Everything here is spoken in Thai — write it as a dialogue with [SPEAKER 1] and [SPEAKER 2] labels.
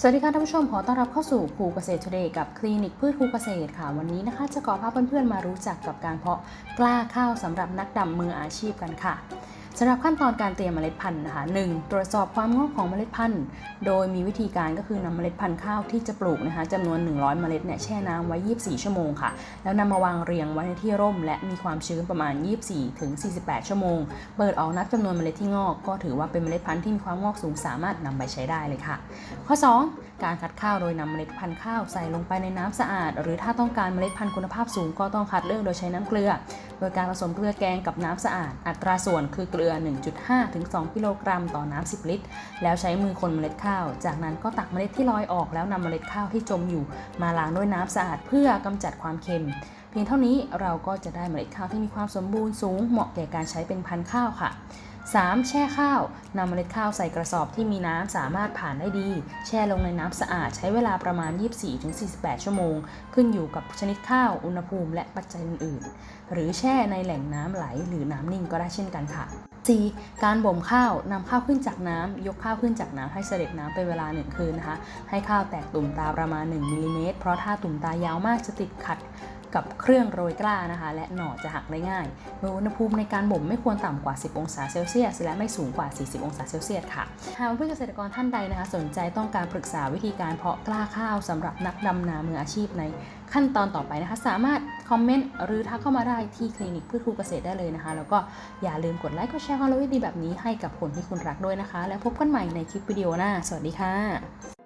[SPEAKER 1] สวัสดีค่ะท่านผู้ชมขอต้อนรับเข้าสู่ภูเกษตร Today กับคลินิกพืชภูเกษตรค่ะ วันนี้นะคะ จะขอพาเพื่อนๆมารู้จักกับการเพาะกล้าข้าวสำหรับนักดำมืออาชีพกันค่ะ สำหรับขั้นตอนการเตรียมเมล็ดพันธุ์นะคะ 1. ตรวจสอบความงอกของเมล็ดพันธุ์ โดยมีวิธีการก็คือนำเมล็ดพันธุ์ข้าวที่จะปลูกนะคะจำนวน 100 เมล็ดเนี่ยแช่น้ำไว้ 24 ชั่วโมงค่ะ แล้วนำมาวางเรียงไว้ในที่ร่ม และมีความชื้นประมาณ 24 ถึง 48 ชั่วโมง เปิดออกนับจำนวนเมล็ดที่งอก ก็ถือว่าเป็นเมล็ดพันธุ์ที่มีความงอกสูงสามารถนำไปใช้ได้เลยค่ะ ข้อ 2 การคัดข้าวโดยนำเมล็ดพันธุ์ข้าวใส่ลงไปในน้ำสะอาด หรือถ้าต้องการเมล็ดพันธุ์คุณภาพสูงก็ต้องคัดเลือกโดยใช้น้ำเกลือ โดยการผสมเกลือแกงกับน้ำสะอาด อัตราส่วนคือเกลือ 1.5 ถึง 2 กิโลกรัมต่อน้ำ10 ลิตร แล้วใช้มือคนเมล็ดข้าว จากนั้นก็ตักเมล็ดที่ลอยออกแล้วนำเมล็ดข้าวที่จมอยู่ มาล้างด้วยน้ำสะอาดเพื่อกำจัดความเค็ม เพียงเท่านี้เราก็จะได้เมล็ดข้าวที่มีความสมบูรณ์สูงเหมาะแก่การใช้เป็นพันธุ์ข้าวค่ะ 3. แช่ข้าวนำเมล็ดข้าวใส่กระสอบที่มีน้ำสามารถผ่านได้ดี แช่ลงในน้ำสะอาดใช้เวลาประมาณ 24-48 ชั่วโมง ขึ้นอยู่กับชนิดข้าว อุณหภูมิและปัจจัยอื่นๆ หรือแช่ในแหล่งน้ำไหลหรือน้ำนิ่งก็ได้เช่นกันค่ะ 4. การบ่มข้าวนำข้าวขึ้นจากน้ำยกข้าวขึ้นจากน้ำให้เสด็จน้ำเป็นเวลา1คืนนะคะ ให้ข้าวแตกตุ่มตาประมาณ1มิลลิเมตรเพราะถ้าตุ่มตายาวมากจะติดขัด กับเครื่องโรยกล้านะคะ และหน่อจะหักได้ง่ายโดยอุณหภูมิในการบ่มไม่ควรต่ำกว่า 10 องศาเซลเซียส และไม่สูงกว่า 40 องศาเซลเซียสค่ะ หากเพื่อนเกษตรกรท่านใดนะคะ สนใจต้องการปรึกษาวิธีการเพาะกล้าข้าวสำหรับนักดำนามืออาชีพในขั้นตอนต่อไปนะคะ สามารถคอมเมนต์หรือทักเข้ามาได้ที่คลินิกพืชครูเกษตรได้เลยนะคะ แล้วก็อย่าลืมกดไลค์กดแชร์ความรู้ดีแบบนี้ให้กับคนที่คุณรักด้วยนะคะ แล้วพบกันใหม่ในคลิปวิดีโอหน้า สวัสดีค่ะ